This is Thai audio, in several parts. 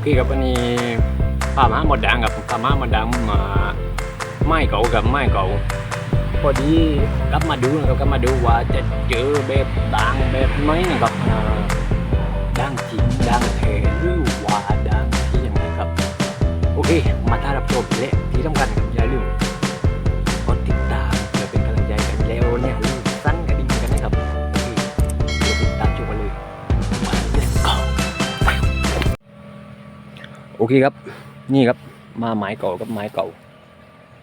อเคครับวันนี้ป้ามาหมดดังกับป้ามาหมดดังมาไม้เก่ากับไม้เก่าพอดีกลับมาดูนะครับกลับมาดูว่าจะเจอแบบด่างแบบไหมนะครับด่างจริงด่างแท้หรือว่าด่างที่ยังไงครับ โอเค มาถ้ารับชมและที่สำคัญอย่าลืม เคครับ นี่ครับ มาไม้เก่ากับไม้เก่า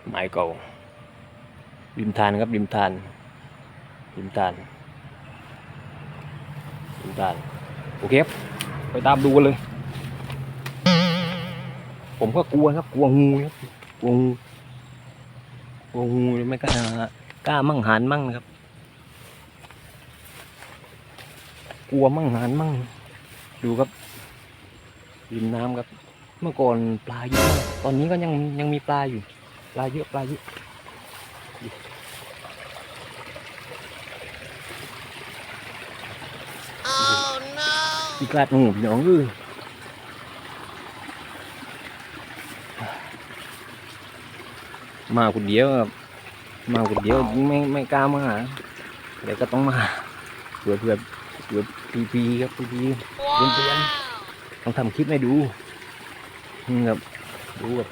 ไม้เก่า ริมทานครับริมทาน ริมทาน ริมทาน โอเคครับ ไปตามดูกันเลย ผมก็กลัวครับ กลัวงูครับ กลัวงู กลัวงูไม่กล้ากล้ามั่งหานมั่งนะครับ กลัวมั่งหานมั่ง ดูครับริมน้ำครับ มื่อก่อนปลาเยอะมากตอนนี้ก็ยังยังมีปลาอยู่ ปลาเยอะปลาเยอะอีกลาดงูพี่น้องเอ้ยมาคนเดียวครับมาคนเดียวไม่ไม่กล้ามาหาเดี๋ยวก็ต้องมาเผื่อเผื่อเผื่อพีพีครับพีพีเพื่อนเพื่อนๆต้องทำคลิปให้ดูนี่ ครับดูแบบ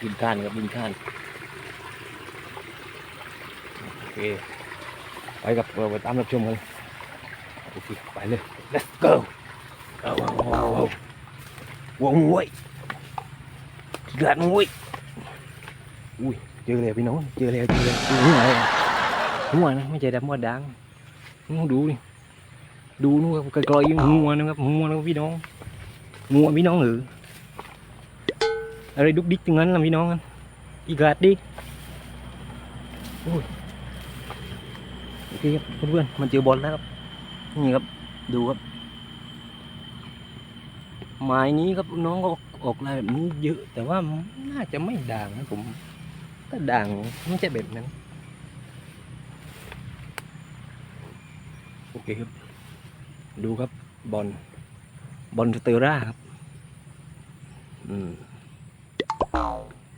บินข้านครับบินข้านโอเคไปกับเราไปตามรับชมกันโอเคไปเลย let's go เอาเอาเอาวงมวยกาดมวยอุ้ยเจอแล้วพี่น้องเจอแล้วเจอแล้วดูหัวหัวนะไม่ใช่ดำหัวดังนู่นดูดิดูนู่นครับไกลๆยังหัวนะครับหัวนะครับพี่น้องหัวพี่น้องหรือ อะไรดุกดิกอย่างนั้นล่ะพี่น้องกันอีกาดดิโอ้ยโอเคครับเพื่อนๆมันเจอบอลแล้วครับ นี่ครับดูครับไม้นี้ครับน้องก็ออกลายแบบนี้เยอะ แต่ว่าน่าจะไม่ด่างนะผมถ้าด่างไม่ใช่แบบนั้นโอเคครับ ดูครับบอลบอลสเตอร่าครับ อืม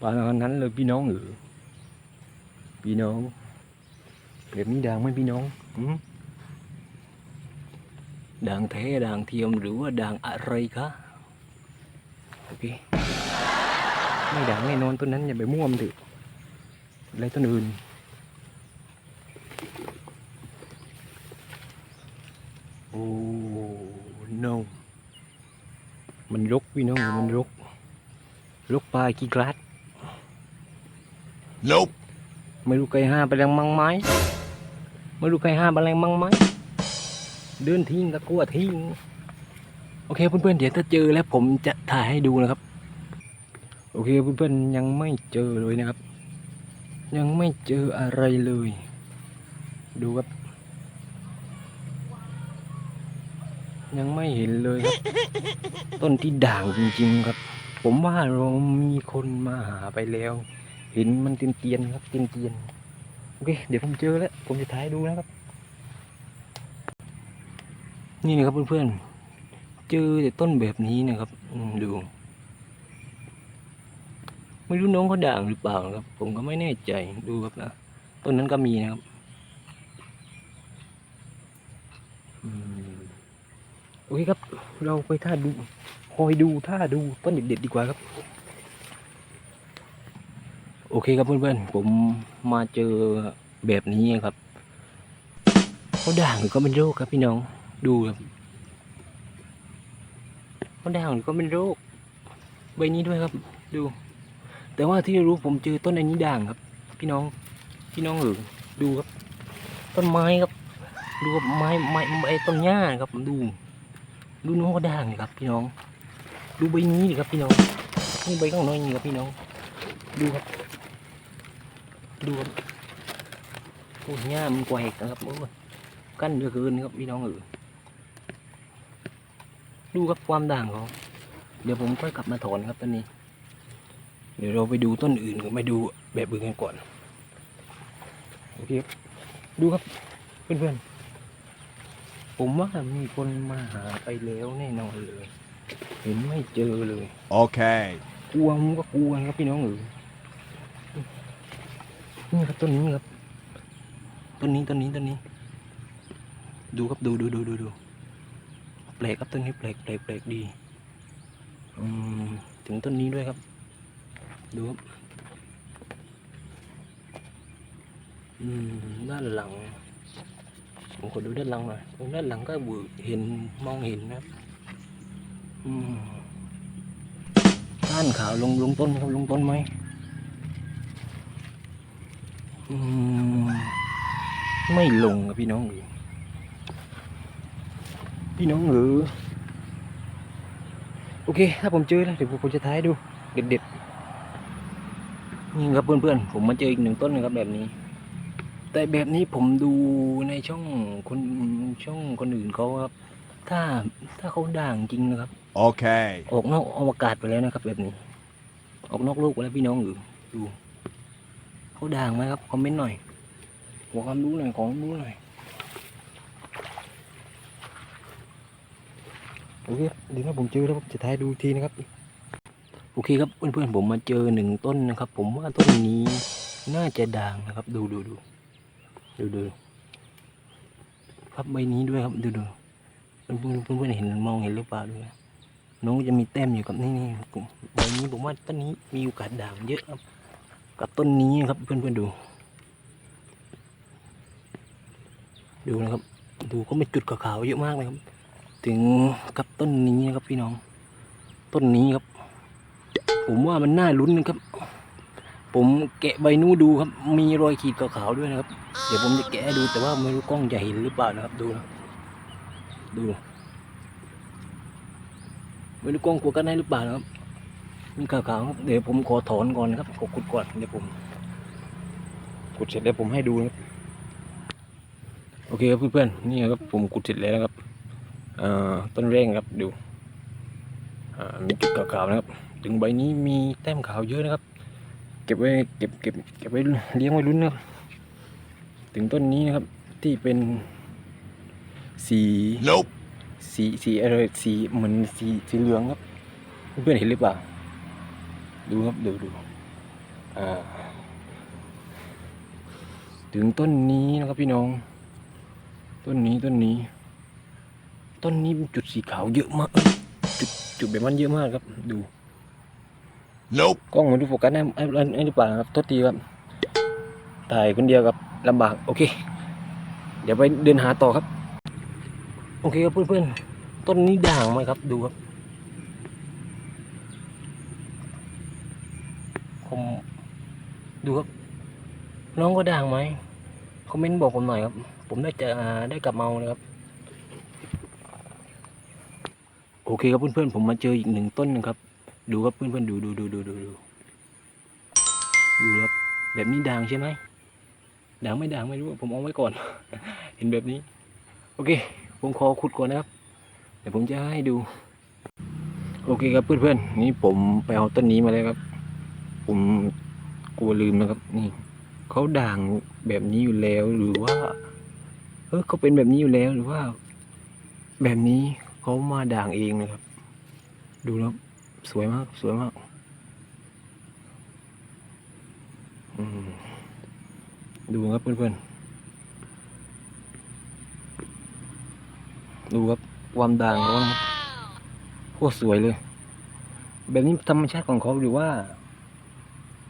ปลานั้นเลยพี่น้องหรือพี่น้องแบบนี้ด่างไหมพี่น้องหืด่างแท้ด่างเทียมหรือว่าด่างอะไรคะโอเคไม่ด่างแน่นอนต้นนั้นอย่าไปม่วมนเถอะอะไรต้นอื่นโอ้ no มันรกพี่น้องมันรก ลูกปลากี่กรัด Nope. ไม่รู้ใครห้าไปแรงมังไหมไม่รู้ใครห้าไปแรงมังไหมเดินทิ้งก็กลัวทิ้งโอเคเพื่อนๆเดี๋ยวถ้าเจอแล้วผมจะถ่ายให้ดูนะครับ โอเคเพื่อนๆยังไม่เจอเลยนะครับ ยังไม่เจออะไรเลย ดูครับ ยังไม่เห็นเลยครับ ต้นที่ด่างจริงๆครับ ผมว่าเรามีคนมาหาไปแล้ว เห็นมันเตียนๆครับเตียนๆโอเค เดี๋ยวผมเจอแล้ว ผมจะถ่ายดูนะครับ นี่นะครับเพื่อนๆ เจอแต่ต้นแบบนี้นะครับดู ไม่รู้น้องเขาด่างหรือเปล่าครับ ผมก็ไม่แน่ใจดูครับนะต้นนั้นก็มีนะครับโอเคครับ เราไปท่าดู คอยดูท่าดูต้นเด็ดๆดีกว่าครับ โอเคครับเพื่อนๆ ผมมาเจอแบบนี้ครับเขาด่างหรือก็เป็นโรคครับพี่น้องดูครับเขาด่างหรือก็เป็นโรค ใบนี้ด้วยครับ ดู แต่ว่าที่รู้ผมเจอต้นอันนี้ด่างครับ พี่น้องพี่น้องเออดูครับ ต้นไม้ครับดูครับไม้ไม้ไอ้ต้นหญ้าครับดูดูน้องก็ด่างครับ พี่น้อง ดูใบนี้ดิครับพี่น้องนี่ใบข้างน้อยนี่ครับพี่น้อง ดูครับ ดูครับโอ้ยหญ้ามันแกวกนะครับโอ้ยกั้นเหลือเกินครับพี่น้องเออดูครับความด่างเขาเดี๋ยวผมค่อยกลับมาถอนครับตอนนี้ เดี๋ยวเราไปดูต้นอื่นก็ไปดูแบบอื่นกันก่อนโอเคครับดูครับเพื่อนๆผมว่ามีคนมาหาไปแล้วแน่นอนเลย เห็นไม่เจอเลย Okay. กลัวมันก็กลัวครับพี่น้องเออนี่ครับต้นนี้ครับ ต้นนี้ต้นนี้ต้นนี้ ดูครับดูดูดูดูดูแปลกครับต้นนี้แปลกแปลกแปลกดี อืมถึงต้นนี้ด้วยครับ ดูครับ อืมด้านหลังผมขอดูด้านหลังหน่อยตรงด้านหลังก็บืเห็นมองเห็นนะครับอืม ก้านขาวลงลงต้นครับลงต้นไหมอืมไม่ลงครับพี่น้องเอพี่น้องเออโอเค ถ้าผมเจอแล้วเดี๋ยวผมจะท้ายดู เด็ดๆนี่ครับเพื่อนๆ ผมมาเจออีกหนึ่งต้นนะครับแบบนี้ แต่แบบนี้ผมดูในช่องคนช่องคนอื่นเขาครับ ถ้าถ้าเขาด่างจริงนะครับ Okay. ออกนอกอวกาศไปแล้วนะครับ แบบนี้ ออกนอกโลกไปแล้วพี่น้องหรือดูเขาด่างไหมครับคอมเมนต์หน่อยขอความรู้หน่อยขอความรู้หน่อยโอเคเดี๋ยวนะผมเจอแล้วผมจะถ่ายดูทีนะครับ โอเคครับเพื่อนๆผมมาเจอหนึ่งต้นนะครับ ผมว่าต้นนี้น่าจะด่างนะครับ ดูดูดูดูดูครับใบนี้ด้วยครับดูดูเพื่อนๆเพื่อนๆเห็นมองเห็นหรือเปล่าด้วย น้องจะมีแต้มอยู่กับนี่นี่ครับผมใบนี้ผมว่าต้นนี้มีโอกาสด่างเยอะครับ กับต้นนี้ครับเพื่อนๆดู ดูนะครับ ดูก็มีจุดขาวๆเยอะมากเลยครับ ถึงกับต้นนี้นะครับพี่น้อง ต้นนี้ครับ ผมว่ามันน่าลุ้นนะครับ ผมแกะใบนู้ดูครับ มีรอยขีดขาวๆด้วยนะครับ เดี๋ยวผมจะแกะดูแต่ว่าไม่รู้กล้องจะเห็นหรือเปล่านะครับ ดูนะดู ไม่รู้กล้องกลัวกันได้หรือเปล่านะครับ มีขาวๆครับ เดี๋ยวผมขอถอนก่อนนะครับขอขุดก่อนเดี๋ยวผมขุดเสร็จแล้วผมให้ดูนะครับโอเคครับเพื่อนๆนี่ครับผมขุดเสร็จแล้วนะครับเอ่อต้นแรงครับดูอ่ามีจุดขาวๆนะครับ ถึงใบนี้มีแต้มขาวเยอะนะครับ เก็บไว้เก็บเก็บเก็บไว้เลี้ยงไว้ลุ้นนะครับ ถึงต้นนี้นะครับที่เป็นสี Nope. สีสีอะไรสีเหมือนสีสีเหลืองครับ เพื่อนๆเห็นหรือเปล่า ดูครับดูดูอ่าถึงต้นนี้นะครับพี่น้อง ต้นนี้ต้นนี้ ต้นนี้มีจุดสีขาวเยอะมากเอ้ยจุดจุดแบบมันเยอะมากครับ ดู Nope. กล้องมันดูโฟกัสได้ไอ้ไอ้ไอ้หรือเปล่าครับโทษทีครับถ่ายคนเดียวกับลำบาก โอเค เดี๋ยวไปเดินหาต่อครับ โอเคครับเพื่อนๆ ต้นนี้ด่างไหมครับดูครับ ผมดูครับ น้องก็ด่างไหมคอมเมนต์บอกผมหน่อยครับ ผมได้จะอ่าได้กลับมาเอานะครับ โอเคครับเพื่อนๆ ผมมาเจออีกหนึ่งต้นนะครับ ดูครับเพื่อนๆ ดูดูดูดูดูดูดูครับแบบนี้ด่างใช่ไหมด่างไม่ด่างไม่รู้ผมเอาไว้ก่อน เห็นแบบนี้ โอเค ผมขอขุดก่อนนะครับ เดี๋ยวผมจะให้ดู โอเคครับเพื่อนๆนี่ผมไปเอาต้นนี้มาแล้วครับ ผมกลัวลืมนะครับ นี่เขาด่างแบบนี้อยู่แล้วหรือว่า เออเขาเป็นแบบนี้อยู่แล้วหรือว่า แบบนี้เขามาด่างเองนะครับ ดูแล้วสวยมากสวยมากดูครับเพื่อนๆ ดูครับความด่างเขานะครับโคตรสวยเลย แบบนี้ธรรมชาติของเขาหรือว่า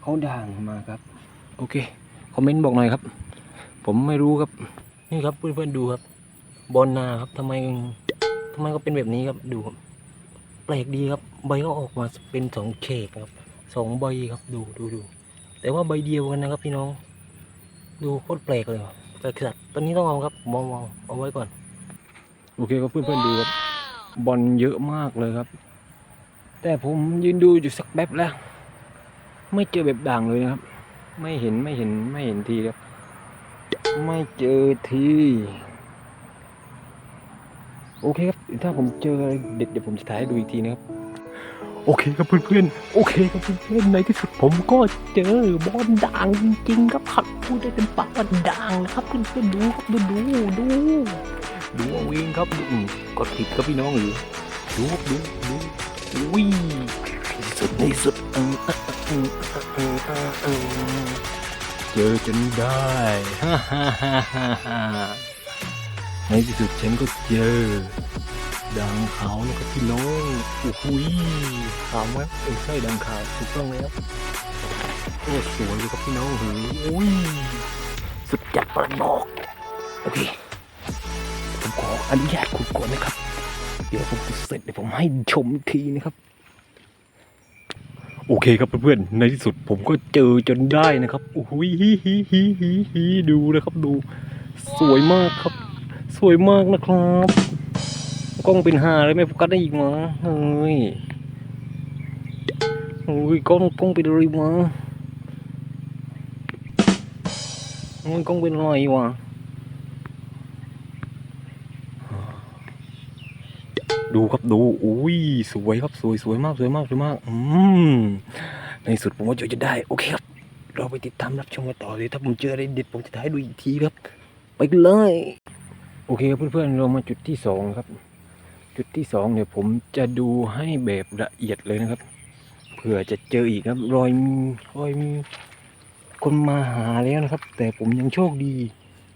เขาด่างมาครับ โอเคคอมเมนต์บอกหน่อยครับ ผมไม่รู้ครับ นี่ครับเพื่อนๆดูครับบอลนาครับทำไมทำไมก็เป็นแบบนี้ครับดูครับแปลกดีครับ ใบก็ออกมาเป็นสองเฉกครับสองใบครับดูดูดูแต่ว่าใบเดียวกันนะครับ พี่น้อง ดูโคตรแปลกเลยแต่สัตว์ตอนนี้ต้องเอาครับมองมองเอาไว้ก่อน โอเคครับเพื่อนๆดูครับบอลเยอะมากเลยครับ แต่ผมยืนดูอยู่สักแป๊บแล้ว ไม่เจอแบบด่างเลยนะครับ ไม่เห็นไม่เห็นไม่เห็นทีครับ ไม่เจอที โอเคครับ ถ้าผมเจออะไรเด็ดเดี๋ยวผมจะถ่ายให้ดูอีกทีนะครับ โอเคครับเพื่อนๆ โอเคครับเพื่อนๆ ในที่สุดผมก็เจอบอลด่างจริงๆ ครับขัดพูดได้เป็นปากว่าด่างนะครับเพื่อนๆดูครับดูดูดู ดูเอาเองครับดูกดผิดครับพี่น้องหรือดูดูดูวิ่งสุดในสุดเออเออเออเออเออเออเจอจนได้ฮ่าฮ่าฮ่าฮ่าในที่สุดฉันก็เจอดังขาวแล้วก็พี่น้องโอ้โหยขาวไหมเป็นใช่ดังขาวถูกต้องแล้วโอ้สวยเลยครับพี่น้องโอ้โหอุ้ยสุดจัดประบอกโอเค อนุญาตคุณก่อนนะครับ เดี๋ยวผมเสร็จเดี๋ยวผมให้ชมทีนะครับ โอเคครับเพื่อนๆ ในที่สุดผมก็เจอจนได้นะครับโอ้โหฮิฮิฮิฮิฮิดูนะครับดู สวยมากครับ สวยมากนะครับกล้องเป็นหาเลยไม่โฟกัสได้อีกมั้งเฮ้ยโอ้ยกล้องกล้องเป็นอะไรวะโอ้ยกล้องเป็นอะไรวะ ดูครับดูอุ้ยสวยครับสวยสวยมากสวยมากสวยมากอืมในสุดผมว่าจะได้โอเคครับ เราไปติดตามรับชมกันต่อเลยถ้าผมเจออะไรเด็ดผมจะถ่ายดูอีกทีครับ ไปกันเลย โอเคครับเพื่อนๆเรามาจุดที่สองครับ จุดที่สองเนี่ยผมจะดูให้แบบละเอียดเลยนะครับเผื่อจะเจออีกครับ รอยมีรอยมีคนมาหาแล้วนะครับ แต่ผมยังโชคดี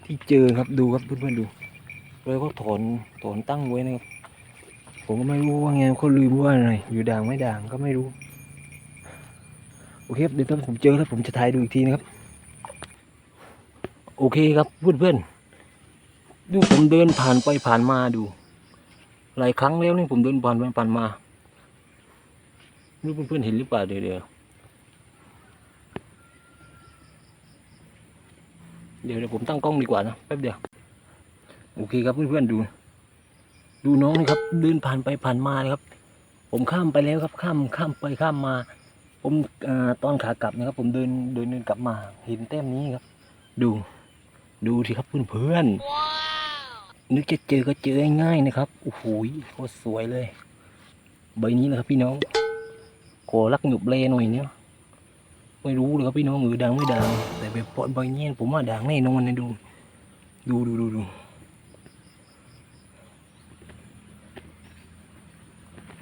ที่เจอครับดูครับเพื่อนๆดูแล้วก็ถอนถอนตั้งไว้นะครับ ผมก็ไม่รู้ว่าไงเขาลืมว่าอะไรอยู่ด่างไม่ด่างก็ไม่รู้ โอเคเดี๋ยวถ้าผมเจอแล้วผมจะถ่ายดูอีกทีนะครับ โอเคครับเพื่อนๆดูผมเดินผ่านไปผ่านมาดู หลายครั้งแล้วนี่ผมเดินผ่านไปผ่านมาไม่รู้เพื่อนๆเห็นหรือเปล่าเดี๋ยวเดี๋ยวเดี๋ยวเดี๋ยวผมตั้งกล้องดีกว่านะแป๊บเดียว โอเคครับเพื่อนๆดู ดูน้องนี่ครับเดินผ่านไปผ่านมาเลยครับ ผมข้ามไปแล้วครับข้ามข้ามไปข้ามมา ผมเอ่อตอนขากลับนะครับ ผมเดินเดินเดินกลับมา เห็นแต้มนี้ครับ ดู ดูสิครับเพื่อนๆนึกจะเจอก็เจอง่ายๆนะครับโอ้โหโคตรสวยเลย ใบนี้นะครับพี่น้องขอรักหยุบเลหน่อยเนี่ยไม่รู้เลยครับพี่น้องหรือดังไม่ดังแต่แบบปอนใบนี้ผมว่าดังแน่นอนนะดู ดูดูดูดู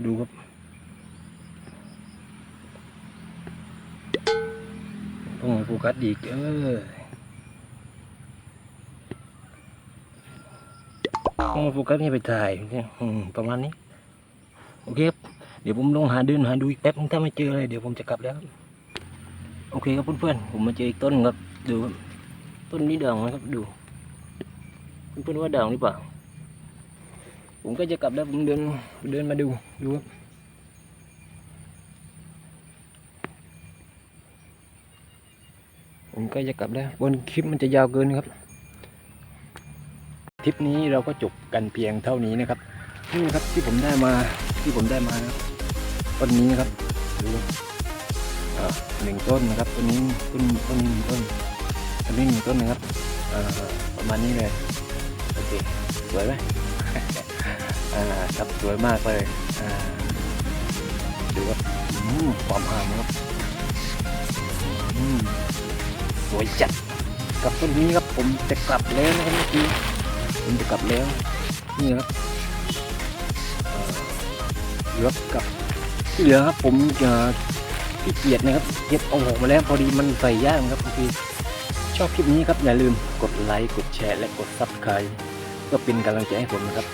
ดูครับ ต้องโฟกัสอีก เออต้องโฟกัสให้ไปถ่ายเนี่ยประมาณนี้ โอเคครับ เดี๋ยวผมลองหาเดินหาดูอีกแป๊บนึงถ้าไม่เจออะไรเดี๋ยวผมจะกลับแล้ว โอเคครับเพื่อนๆ ผมมาเจออีกต้นครับ ดูต้นนี้ด่างไหมครับดู เพื่อนๆว่าด่างหรือเปล่า ผมก็จะกลับแล้วผมเดินเดินมาดูดูครับผมก็จะกลับแล้วบนคลิปมันจะยาวเกินครับทริปนี้เราก็จบกันเพียงเท่านี้นะครับนี่ครับที่ผมได้มาที่ผมได้มาครับต้นนี้นะครับดูหนึ่งต้นนะครับต้นนี้ต้นต้นนี้หนึ่งต้นต้นนี้หนึ่งต้นนะครับประมาณนี้เลยโอเคสวยไหม อ่าครับสวยมากเลยอ่าดูครับอืมความหามครับอืมสวยจัดกับต้นนี้ครับผมจะกลับแล้วนะครับเมื่อกี้ผมจะกลับแล้วนี่ครับเหลือกับที่เหลือครับ ผมจะขี้เกียจนะครับเก็บเอาออกมาแล้วพอดีมันใส่ย่างครับโอเคชอบคลิปนี้ครับอย่าลืมกดไลค์กดแชร์และกดซับสไครต์เพื่อเป็นกำลังใจให้ผมนะครับ